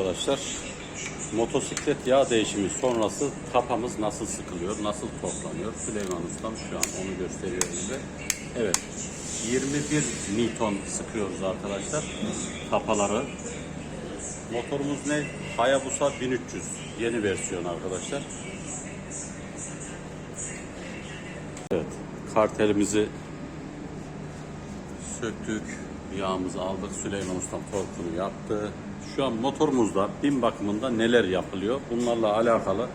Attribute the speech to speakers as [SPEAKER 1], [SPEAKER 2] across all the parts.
[SPEAKER 1] arkadaşlar. Motosiklet yağ değişimi sonrası tapamız nasıl sıkılıyor, nasıl toplanıyor? Süleyman Ustam şu an onu gösteriyor bize. Evet, 21 Newton sıkıyoruz arkadaşlar tapaları. Motorumuz ne? Hayabusa 1300 yeni versiyon arkadaşlar. Evet, kartelimizi söktük, yağımızı aldık. Süleyman Ustam torkunu yaptı. Şu an motorumuzda bin bakımında neler yapılıyor? Bunlarla alakalı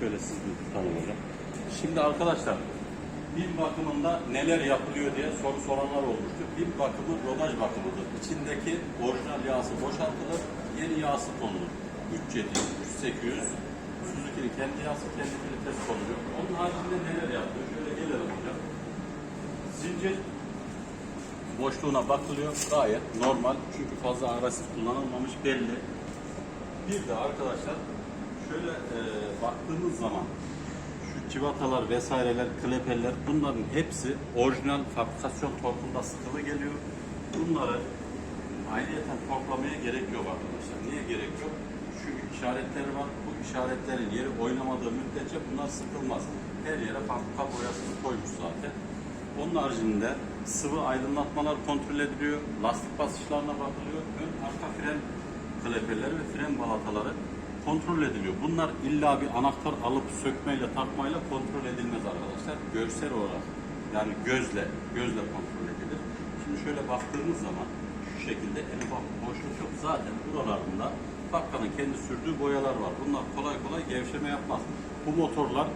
[SPEAKER 1] şöyle siz bir. Şimdi arkadaşlar bin bakımında neler yapılıyor diye soru soranlar olmuştu. Bin bakımı rodaj bakımıdır. İçindeki orijinal yağsı boşaltılır, yeni yağsı konulur. 3700, 3800 Suzuki'nin kendi yağsı kendi filtresi konuluyor. Onun haricinde neler yapılıyor? Şöyle gelelim hocam. Zincir boşluğuna bakılıyor. Gayet normal. Çünkü fazla agresif kullanılmamış belli. Bir de arkadaşlar şöyle e, baktığımız zaman şu civatalar vesaireler, klepeller bunların hepsi orijinal fabrikasyon torkunda sıkılı geliyor. Bunları ayrıyeten torklamaya gerek yok arkadaşlar. Niye gerek yok? Çünkü işaretleri var. Bu işaretlerin yeri oynamadığı müddetçe bunlar sıkılmaz. Her yere fabrika boyasını koymuş zaten. Onun haricinde sıvı aydınlatmalar kontrol ediliyor. Lastik basışlarına bakılıyor. Ön arka fren klepeleri ve fren balataları kontrol ediliyor. Bunlar illa bir anahtar alıp sökmeyle takmayla kontrol edilmez arkadaşlar. Görsel olarak yani gözle gözle kontrol edilir. Şimdi şöyle baktığımız zaman şu şekilde en ufak boşluk yok. Zaten buralarında Fakka'nın kendi sürdüğü boyalar var. Bunlar kolay kolay gevşeme yapmaz. Bu motorlar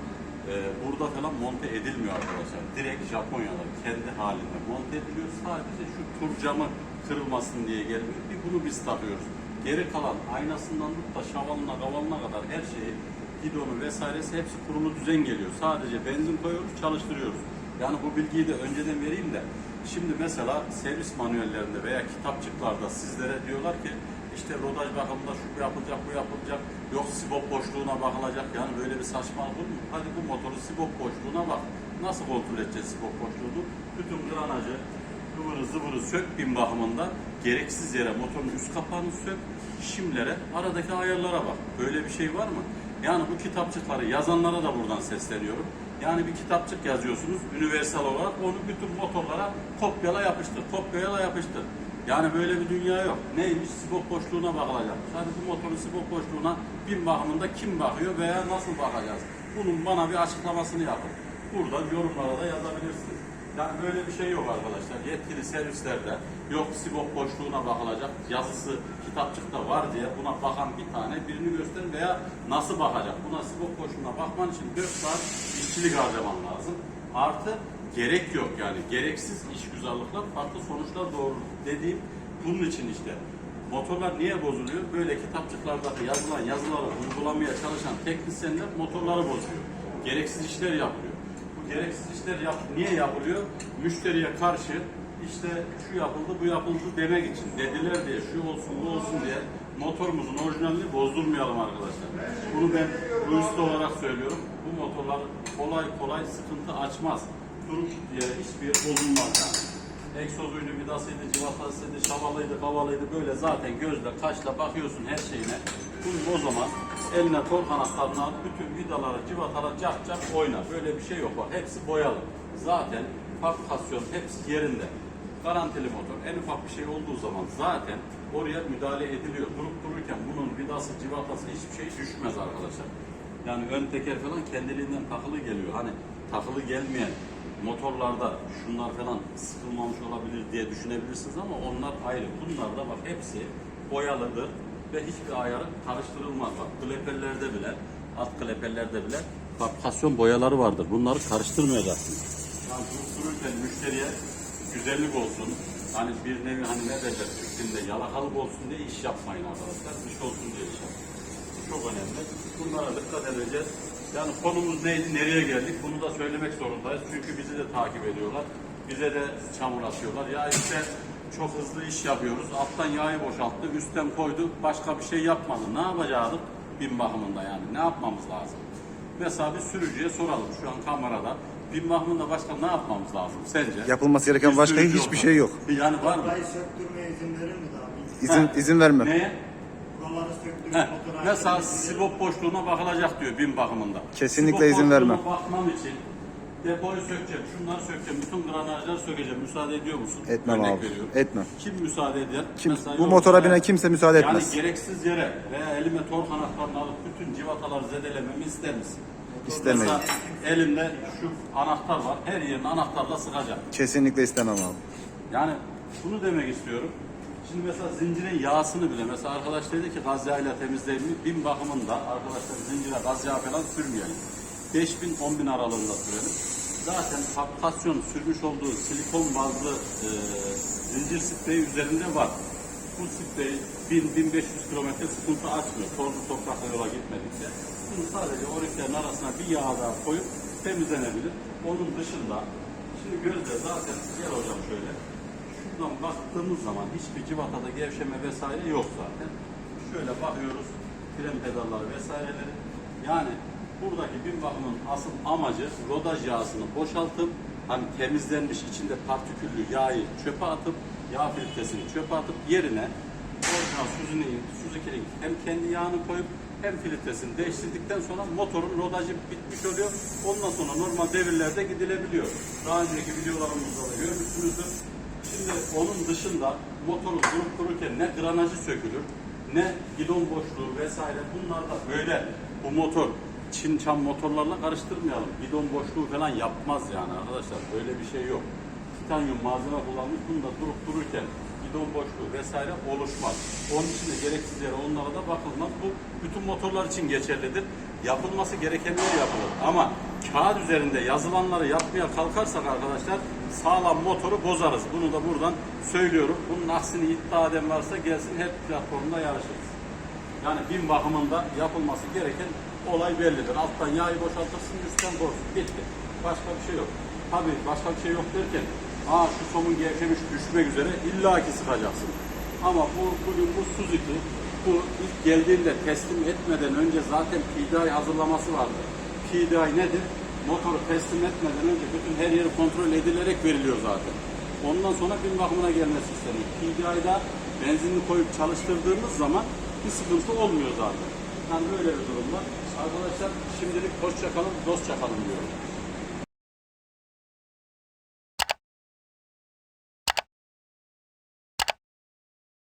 [SPEAKER 1] e, burada falan monte edilmiyor arkadaşlar. Direkt Japonya'da kendi halinde monte ediliyor. Sadece şu tur camı kırılmasın diye gelmiyor. Bir bunu biz takıyoruz. Geri kalan aynasından tut da şavalına kavalına kadar her şeyi gidonu vesairesi hepsi kurulu düzen geliyor. Sadece benzin koyuyoruz, çalıştırıyoruz. Yani bu bilgiyi de önceden vereyim de şimdi mesela servis manuellerinde veya kitapçıklarda sizlere diyorlar ki işte rodaj bakımında şu yapılacak, bu yapılacak, yok sibop boşluğuna bakılacak. Yani böyle bir saçmalık olur mu? Hadi bu motoru sibop boşluğuna bak. Nasıl kontrol edeceğiz sibop boşluğunu? Bütün granajı, kıvırı zıvırı sök bin bakımında gereksiz yere motorun üst kapağını sök, şimlere, aradaki ayarlara bak. Böyle bir şey var mı? Yani bu kitapçıkları yazanlara da buradan sesleniyorum. Yani bir kitapçık yazıyorsunuz, universal olarak onu bütün motorlara kopyala yapıştır, kopyala yapıştır. Yani böyle bir dünya yok. Neymiş? Sibop boşluğuna bakılacak. Hadi bu motorun sibop boşluğuna bin bakımında kim bakıyor veya nasıl bakacağız? Bunun bana bir açıklamasını yapın. Buradan yorumlara da yazabilirsiniz. Yani böyle bir şey yok arkadaşlar. Yetkili servislerde yok sibop boşluğuna bakılacak. Yazısı kitapçıkta var diye buna bakan bir tane birini gösterin veya nasıl bakacak? Buna sibop boşluğuna bakman için 4 saat işçilik harcaman lazım. Artı gerek yok yani. Gereksiz işgüzarlıklar farklı sonuçlar doğurur dediğim bunun için işte. Motorlar niye bozuluyor? Böyle kitapçıklardaki yazılan yazıları uygulamaya çalışan teknisyenler motorları bozuyor. Gereksiz işler yapıyor. Gereksiz işler yap niye yapılıyor? Müşteriye karşı işte şu yapıldı, bu yapıldı demek için dediler diye, şu olsun, bu olsun diye motorumuzun orijinalini bozdurmayalım arkadaşlar. Bunu ben üstü olarak söylüyorum. Bu motorlar kolay kolay sıkıntı açmaz. Durup diye hiçbir bozulmaz yani. Egzozuydu, vidasıydı, civatasıydı, şavalıydı, havalıydı böyle zaten gözle, kaşla bakıyorsun her şeyine. Bunun o zaman eline tork anahtarını al, bütün vidaları, civataları cap cap oynar. Böyle bir şey yok bak. Hepsi boyalı. Zaten fabrikasyon hepsi yerinde. Garantili motor. En ufak bir şey olduğu zaman zaten oraya müdahale ediliyor. Durup dururken bunun vidası, civatası hiçbir şey düşmez arkadaşlar. Yani ön teker falan kendiliğinden takılı geliyor. Hani takılı gelmeyen motorlarda şunlar falan sıkılmamış olabilir diye düşünebilirsiniz ama onlar ayrı. Bunlar da bak hepsi boyalıdır ve hiçbir ayarı karıştırılmaz. Bak klepellerde bile, alt klepellerde bile fabrikasyon boyaları vardır. Bunları karıştırmayacaksınız. Yani dururken müşteriye güzellik olsun, hani bir nevi hani ne derler Türkçinde yalakalık olsun diye iş yapmayın arkadaşlar. İş olsun diye iş. Bu çok önemli. Bunlara dikkat edeceğiz. Yani konumuz neydi, nereye geldik bunu da söylemek zorundayız. Çünkü bizi de takip ediyorlar. Bize de çamur atıyorlar. Ya işte çok hızlı iş yapıyoruz. Alttan yağı boşalttı, üstten koydu, başka bir şey yapmadı. Ne yapacağız bin bakımında yani? Ne yapmamız lazım? Mesela bir sürücüye soralım şu an kamerada. Bin bakımında başka ne yapmamız lazım sence?
[SPEAKER 2] Yapılması gereken
[SPEAKER 1] Bir
[SPEAKER 2] başka
[SPEAKER 1] sürücü
[SPEAKER 2] hiçbir
[SPEAKER 1] olarak.
[SPEAKER 2] şey yok.
[SPEAKER 1] Yani var mı?
[SPEAKER 3] Burayı söktürmeye izin verir mi daha?
[SPEAKER 2] İzin,
[SPEAKER 1] Ha.
[SPEAKER 2] izin vermem.
[SPEAKER 1] Neye? Heh,
[SPEAKER 2] motoru
[SPEAKER 1] mesela
[SPEAKER 2] açtık.
[SPEAKER 1] sibop boşluğuna bakılacak diyor bin bakımında.
[SPEAKER 3] Kesinlikle
[SPEAKER 1] Sibop
[SPEAKER 3] izin
[SPEAKER 1] boşluğuna
[SPEAKER 3] vermem.
[SPEAKER 1] bakmam için depoyu sökeceğim, şunları sökeceğim, bütün granajları sökeceğim. Müsaade ediyor musun?
[SPEAKER 3] Etmem
[SPEAKER 1] Örnek
[SPEAKER 3] abi.
[SPEAKER 1] veriyorum.
[SPEAKER 3] Etmem.
[SPEAKER 1] Kim müsaade eder?
[SPEAKER 3] Kim,
[SPEAKER 1] Mesela
[SPEAKER 3] bu motora
[SPEAKER 1] yani-
[SPEAKER 3] binen kimse müsaade etmez.
[SPEAKER 1] Yani gereksiz yere veya elime tork anahtarını alıp bütün civataları zedelememi ister misin?
[SPEAKER 3] İstemeyiz.
[SPEAKER 1] Mesela elimde şu anahtar var. Her yerini anahtarla sıkacağım.
[SPEAKER 3] Kesinlikle istemem abi.
[SPEAKER 1] Yani şunu demek istiyorum. Şimdi mesela zincirin yağsını bile mesela arkadaş dedi ki gaz yağıyla temizleyelim. Bin bakımında arkadaşlar zincire gaz yağı falan sürmeyelim. 5000 bin aralığında sürelim. Zaten fabrikasyon sürmüş olduğu silikon bazlı e, zincir spreyi üzerinde var. Bu sprey 1000-1500 kilometre sıkıntı açmıyor. Tozlu toprakla yola gitmedikçe. Bunu sadece oriflerin arasına bir yağ daha koyup temizlenebilir. Onun dışında şimdi gözle zaten gel hocam şöyle. Şuradan baktığımız zaman hiçbir civatada gevşeme vesaire yok zaten. Şöyle bakıyoruz. Fren pedalları vesaireleri. Yani buradaki bin bakımın asıl amacı rodaj yağsını boşaltıp hani temizlenmiş içinde partiküllü yağı çöpe atıp yağ filtresini çöpe atıp yerine orijinal Suzuki'nin Suzuki'nin hem kendi yağını koyup hem filtresini değiştirdikten sonra motorun rodajı bitmiş oluyor. Ondan sonra normal devirlerde gidilebiliyor. Daha önceki videolarımızda da görmüşsünüzdür. Şimdi onun dışında motoru durup dururken ne granajı sökülür, ne gidon boşluğu vesaire bunlar da böyle bu motor Çin çam motorlarla karıştırmayalım. Gidon boşluğu falan yapmaz yani arkadaşlar. Böyle bir şey yok. Titanyum malzeme kullanmış. Bunda durup dururken gidon boşluğu vesaire oluşmaz. Onun için de gereksiz yere onlara da bakılmaz. Bu bütün motorlar için geçerlidir. Yapılması gerekenler yapılır. Ama kağıt üzerinde yazılanları yapmaya kalkarsak arkadaşlar sağlam motoru bozarız. Bunu da buradan söylüyorum. Bunun aksini iddia eden varsa gelsin hep platformda yarışırız. Yani bin bakımında yapılması gereken olay bellidir. Alttan yağı boşaltırsın, üstten borsun. Bitti. Başka bir şey yok. Tabii başka bir şey yok derken aa şu somun gevşemiş düşmek üzere illaki sıkacaksın. Ama bu bugün bu Suzuki bu ilk geldiğinde teslim etmeden önce zaten PDI hazırlaması vardı. PDI nedir? Motoru teslim etmeden önce bütün her yeri kontrol edilerek veriliyor zaten. Ondan sonra bin bakımına gelmesi isteniyor. PDI'da benzinli koyup çalıştırdığımız zaman bir sıkıntı olmuyor zaten. Yani böyle bir durum var. Arkadaşlar şimdilik hoşça kalın, dostça kalın diyorum.